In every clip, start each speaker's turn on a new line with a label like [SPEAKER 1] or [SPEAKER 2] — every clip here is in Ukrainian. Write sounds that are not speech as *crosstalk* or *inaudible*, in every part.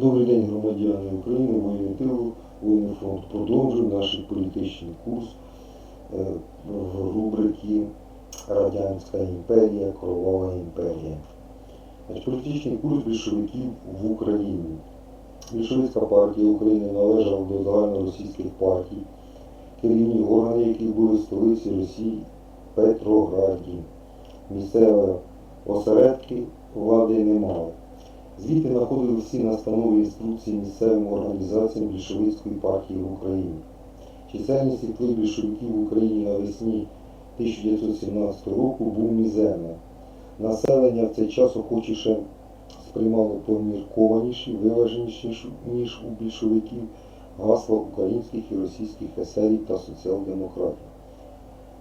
[SPEAKER 1] Добрий день, громадяни України, воїни тилу, воїни фронт. Продовжуємо наш політичний курс е, в рубрики Радянська імперія, Кровава імперія. Політичний курс більшовиків в Україні. Більшовицька партія України належала до загальноросійських партій, керівні органи, яких були в столиці Росії Петрограді. Місцеві осередки влади не мали. Звідти знаходили всі настанови інструкції місцевим організаціям більшовицької партії в Україні. Чисельність вплив більшовиків в Україні навесні 1917 року був мізерна. Населення в цей час охочіше сприймало поміркованіші, виваженіші, ніж у більшовиків, гасла українських і російських есерів та соціал-демократів.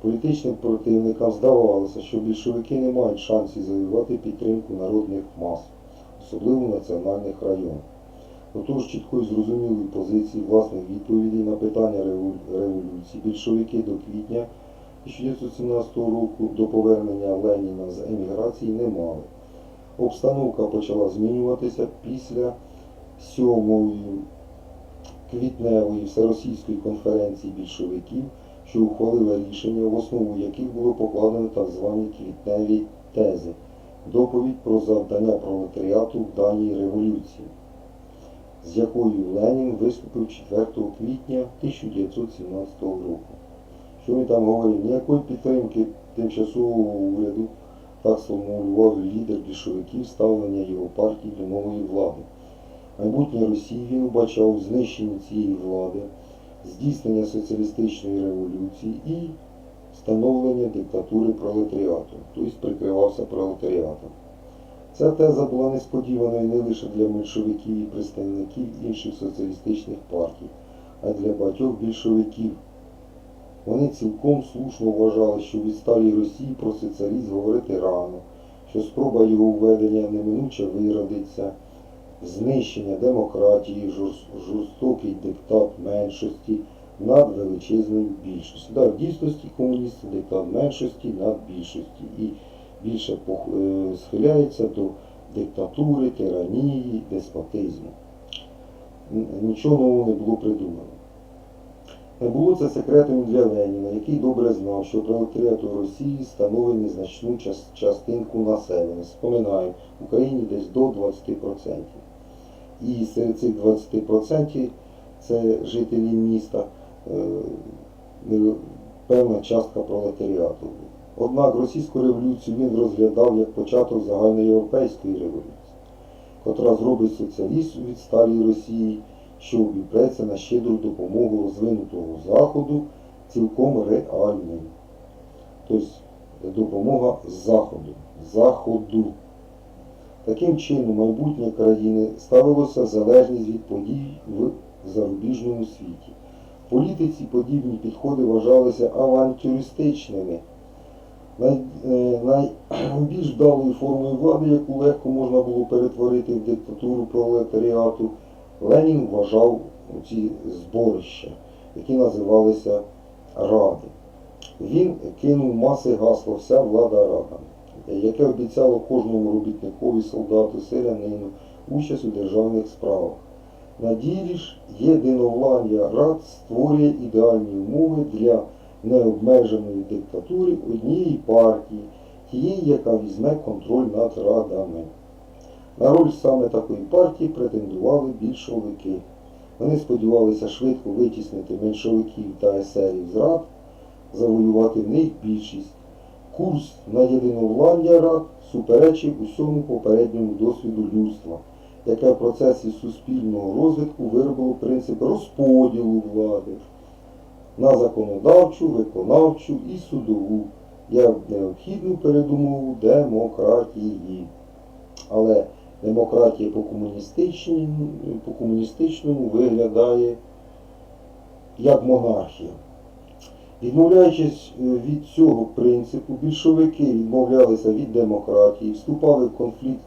[SPEAKER 1] Політичним противникам здавалося, що більшовики не мають шансів завоювати підтримку народних мас особливо в національних районах. Отож чіткої зрозумілої позиції власних відповідей на питання революції більшовики до квітня 1917 року до повернення Леніна з еміграції не мали. Обстановка почала змінюватися після сьомої квітневої всеросійської конференції більшовиків, що ухвалила рішення, в основу яких було покладено так звані квітневі тези доповідь про завдання пролетаріату в даній революції, з якою Ленін виступив 4 квітня 1917 року. Що він там говорив? Ніякої підтримки тимчасового уряду, так сформулював лідер більшовиків ставлення його партії до нової влади. Майбутнє Росії він вбачав знищення цієї влади, здійснення соціалістичної революції і встановлення диктатури пролетаріату, тобто прикривався пролетаріатом. Ця теза була несподіваною не лише для меншовиків і представників інших соціалістичних партій, а й для багатьох більшовиків. Вони цілком слушно вважали, що в відсталій Росії про соціалізм говорити рано, що спроба його введення неминуче виродиться, знищення демократії, жорстокий диктат меншості над величезною більшістю. Да, в дійсності комуністи диктат меншості над більшості і більше е, схиляється до диктатури, тиранії, деспотизму. Нічого нового не було придумано. Не було це секретом для Леніна, який добре знав, що пролетаріат у Росії становить незначну частинку населення. Споминаю, в Україні десь до 20%. І серед цих 20% це жителі міста, певна частка пролетаріату. Однак російську революцію він розглядав як початок загальноєвропейської революції, котра зробить соціаліст від старій Росії, що обіпреться на щедру допомогу розвинутого Заходу, цілком реальним. Тобто допомога Заходу. Заходу. Таким чином, майбутнє країни ставилося залежність від подій в зарубіжному світі. Політиці подібні підходи вважалися авантюристичними. Най, е, найбільш *clears throat* вдалою формою влади, яку легко можна було перетворити в диктатуру пролетаріату, Ленін вважав ці зборища, які називалися Ради. Він кинув маси гасло вся влада радами, яке обіцяло кожному робітникові, солдату, селянину участь у державних справах. На ділі ж єдиновладдя рад створює ідеальні умови для необмеженої диктатури однієї партії, тієї, яка візьме контроль над радами. На роль саме такої партії претендували більшовики. Вони сподівалися швидко витіснити меншовиків та есерів з рад, завоювати в них більшість. Курс на єдиновладдя рад суперечив усьому попередньому досвіду людства, яке в процесі суспільного розвитку виробило принцип розподілу влади на законодавчу, виконавчу і судову як необхідну передумову демократії. Але демократія по комуністичному, виглядає як монархія. Відмовляючись е, від цього принципу, більшовики відмовлялися від демократії, вступали в конфлікт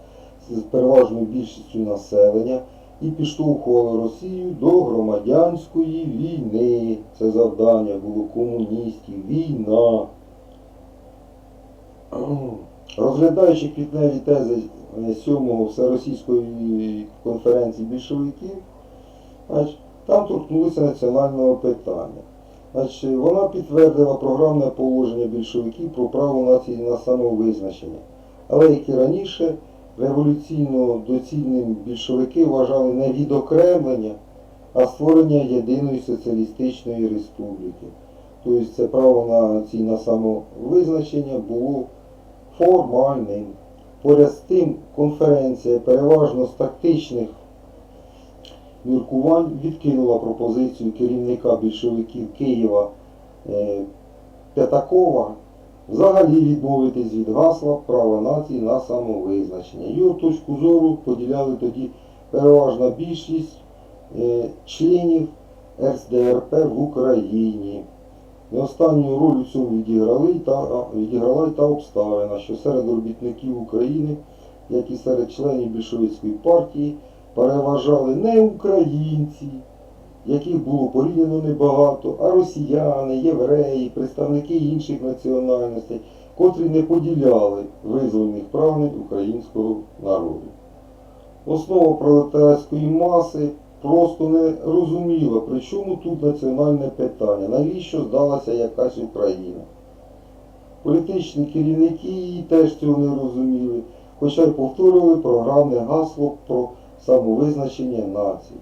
[SPEAKER 1] з переважною більшістю населення і підштовхували Росію до громадянської війни. Це завдання було комуністів. Війна. Розглядаючи квітневі тези е, 7-го Всеросійської конференції більшовиків, там торкнулися національного питання. Вона підтвердила програмне положення більшовиків про право нації на самовизначення. Але як і раніше, революційно доцільним більшовики вважали не відокремлення, а створення єдиної соціалістичної республіки. Тобто це право на самовизначення було формальним. Поряд з тим, конференція переважно з тактичних міркувань відкинула пропозицію керівника більшовиків Києва е, П'ятакова взагалі відмовитись від гасла права нації на самовизначення. Його точку зору поділяли тоді переважна більшість е, членів РСДРП в Україні. І останню роль у цьому відіграли та, відіграла та обставина, що серед робітників України, як і серед членів більшовицької партії, переважали не українці, яких було порівняно небагато, а росіяни, євреї, представники інших національностей, котрі не поділяли визвольних прагнень українського народу. Основа пролетарської маси просто не розуміла, при чому тут національне питання, навіщо здалася якась Україна. Політичні керівники її теж цього не розуміли, хоча й повторювали програмне гасло про самовизначення нації.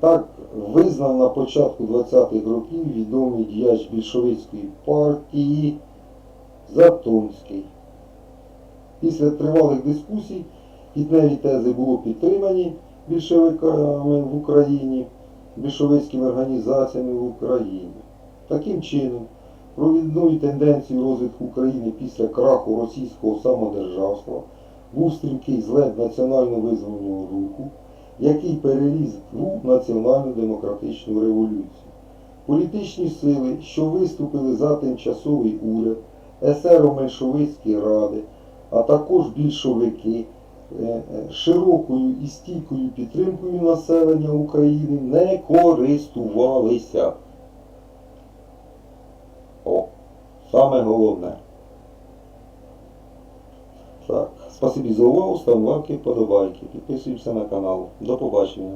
[SPEAKER 1] Так визнав на початку 20-х років відомий діяч більшовицької партії Затонський. Після тривалих дискусій квітневі тези було підтримані більшовиками в Україні, більшовицькими організаціями в Україні. Таким чином, провідною тенденцією розвитку України після краху російського самодержавства був стрімкий злет національно-визвольного руху, який переріс в національну демократичну революцію. Політичні сили, що виступили за тимчасовий уряд, есеро-меншовицькі ради, а також більшовики, е, е, широкою і стійкою підтримкою населення України не користувалися. О, саме головне. Спасибі за увагу, ставимо лайки, подобайки, підписуємося на канал. До побачення.